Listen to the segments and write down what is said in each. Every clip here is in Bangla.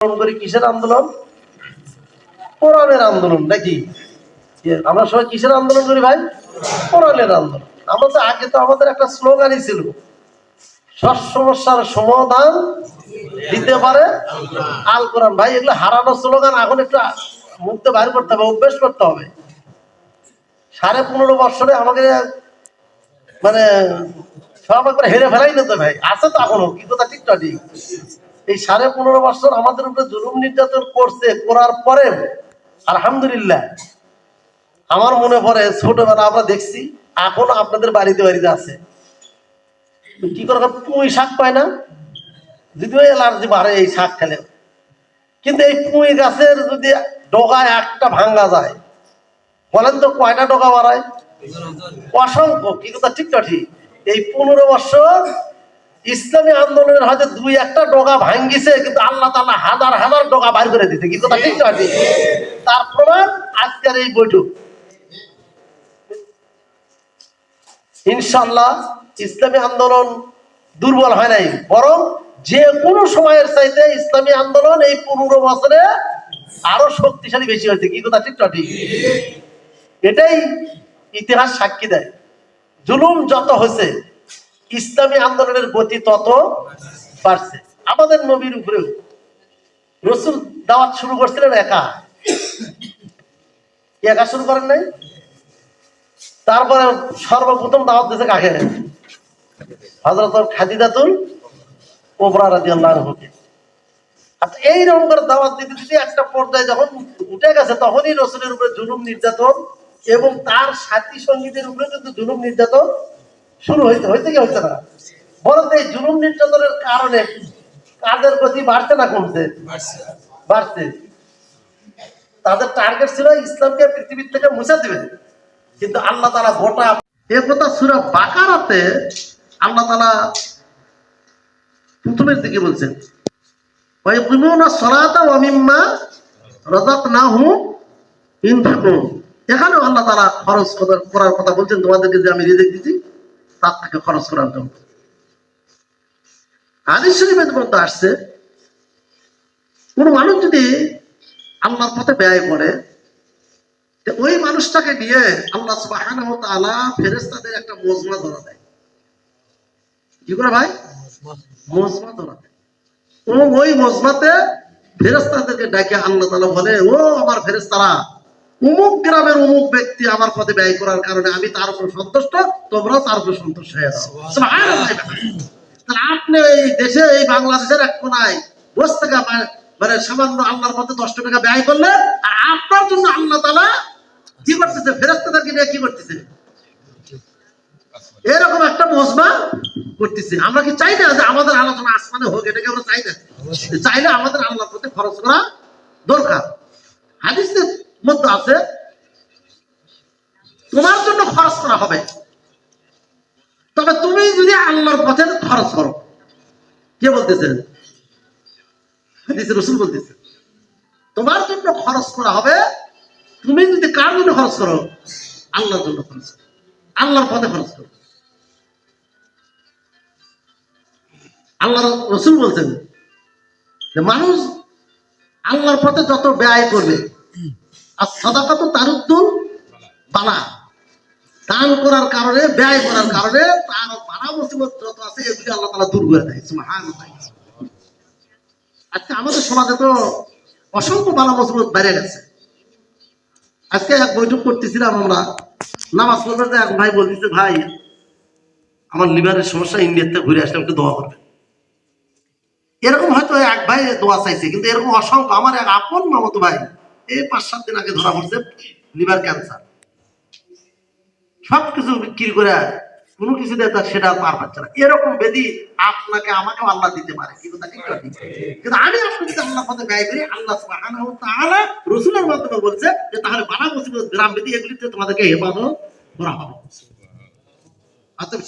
করি, কিসের আন্দোলন? আন্দোলন, নাকি? আমরা সবাই কিসের আন্দোলন করি ভাই? আন্দোলন। আমরা তো আগে তো আমাদের একটা স্লোগানই ছিল, সব সমস্যার সমাধান দিতে পারে আল কোরআন। ভাই, এগুলো হারানো স্লোগান এখন একটু মুক্ত বাইর করতে হবে, অভ্যেস করতে হবে। সাড়ে পনেরো বছরে আমাকে মানে সব একবার হেরে ফেলাই নিতে ভাই। আছে তো এখনও কি কথা ঠিক ঠিক। এই সাড়ে পনেরো বছর আমাদের উপরে জুলুম নির্যাতন করছে, করার পরে আলহামদুলিল্লাহ, আমার মনে পড়ে, ছোটবেলা আমরা দেখছি, এখন আপনাদের বাড়িতে বাড়িতে আছে। কি করে পুঁই শাক পায় না? যদিও অ্যালার্জি বাড়ে এই শাক খেলে। কিন্তু এই পুঁই গাছের যদি ডগায় একটা ভাঙ্গা যায়, বলেন তো কয়টা ডগা বাড়ায়? অসংখ্য, কি কথা, ঠিক না ঠিক। এই পনেরো বছর ইসলামী আন্দোলনের হয়তো দুই একটা ডগা ভাঙ্গিছে, কিন্তু আল্লাহ তালা হাজার হাজার ডগা বাইর করে দিতে কি কথা, ঠিক না তার প্রমাণ আজকের এই বৈঠক। ইনশাল্লাহ ইসলামী আন্দোলন দুর্বল হয় নাই, বরং যে কোনো সময়ের চাইতে ইসলামী আন্দোলন এই পনেরো বছরে আরও শক্তিশালী বেশি হয়েছে। কি কথা, ঠিক না, ঠিক? এটাই ইতিহাস সাক্ষী দেয়। জুলুম যত হয়েছে ইসলামী আন্দোলনের গতি তত বাড়ছে। আমাদের নবীর উপরেও। রসুল দাওয়াত শুরু করছিলেন একা। একা শুরু করেন নাই? তারপরে সর্বপ্রথম দাওয়াত দিয়েছে কাকে? হজরত খাদিদাতুল ওবরা রাজি আল্লাহ আচ্ছা এইরকম করে দাওয়াত দিতে দিতে একটা পর্যায়ে যখন উঠে গেছে, তখনই রসুলের উপরে জুলুম নির্যাতন এবং তার সাথী সঙ্গীদের উপরে কিন্তু জুলুম নির্যাতন শুরু হইতে হইতে কি হইতে না? বরং এই জুলুম নির্যাতনের কারণে কাদের গতি বাড়ছে না কমছে? বাড়ছে। তাদের টার্গেট ছিল ইসলামকে পৃথিবীর থেকে মুছে দিবে। কিন্তু আল্লাহ তালা গোটা এ কথা সুরা বাকারাতে আল্লাহ তালা প্রথমের দিকে বলছেন এখানেও আল্লাহ তাআলা খরচ করার- কথা বলছেন তোমাদেরকে যে আমি রিজিক দিছি। তার থেকে খরচ করার জন্য। হাদিস শরীফের মধ্যে আসছে, কোন মানুষ যদি আল্লাহর পথে ব্যয় করে ওই মানুষটাকে নিয়ে আল্লাহ তাআলা ফেরেশতাদের একটা মজমা ধরা দেয়। কি করে ভাই? মজমা ধরা দেয়। ও ওই মজমাতে ফেরেস্তাদেরকে ডাকে, আল্লাহ তালা বলে, ও আমার ফেরেস্তারা অমুক গ্রামের অমুক ব্যক্তি আমার পথে ব্যয় করার কারণে আমি তার উপর সন্তুষ্ট তোমরা তার উপর সন্তুষ্ট হয়ে যাও। তাহলে আপনি এই দেশে এই বাংলাদেশের এক কোনায় বসে থেকে মানে সামান্য আল্লাহর পথে দশ টাকা ব্যয় করলে আর আপনার জন্য আল্লাহ তালা কি করতেছে? ফেরেস্তাদেরকে নিয়ে কি করতেছে? এরকম একটা মজমা করতেছে। আমরা কি চাই না যে আমাদের আলোচনা আসমানে হোক এটাকে আমরা চাই না? চাইলে আমাদের আল্লাহর প্রতি খরচ করা দরকার। হাদিসের মধ্যে আছে, তোমার জন্য খরচ করা হবে। তবে তুমি যদি আল্লাহর পথে খরচ করো, কে বলতেছেন রসুল বলতেছে, তোমার জন্য খরচ করা হবে, তুমি যদি কার জন্য খরচ করো? আল্লাহর জন্য খরচ করো। আল্লাহর পথে খরচ করো। আল্লাহ রসুল বলছেন মানুষ আল্লাহর পথে যত ব্যয় করবে সদাকা তো তার উত্তর বালা। দান করার কারণে, ব্যয় করার কারণে তার বালা মুসিবত যত আছে এগুলি আল্লাহ তালা দূর করে দেয়। সুবহানাল্লাহ। আজকে আমাদের সমাজে তো অসংখ্য বালা মুসিবত বেড়ে গেছে। আজকে এক বৈঠক করতেছিলাম আমরা। নামাজ পড়তে এক ভাই বলতেছে, ভাই, আমার লিভারের সমস্যা ইন্ডিয়াতে ঘুরে আসলাম একটু দোয়া করবে এরকম হয়তো এক ভাই দোয়া চাইছে, কিন্তু এরকম অসংখ্য, আমার এক আপন মামতো ভাই এই পাঁচ সাত দিন আগে ধরা পড়ছে লিভার ক্যান্সার সব কিছু বিক্রি করে কোনো কিছু দিয়ে তার সেটা পার পাচ্ছে না। এরকম বেদি আপনাকে আমাকে আল্লাহ দিতে পারে কিন্তু তা ঠিক ঠিক কিন্তু আমি আল্লাহ পথে ব্যয় করি আল্লাহ সুবহানাহু তাআলা রসুলের মাধ্যমে বলছে যে তাহলে মুসিবত গ্রাম বেদি এগুলিতে তোমাদেরকে হেফাজত করা হবে।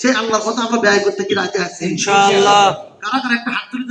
সেই আল্লাহর কথা আমরা ব্যয় করতে কি রাজি আছি? ইনশাআল্লাহ। কারা কারা একটা হাত তুলে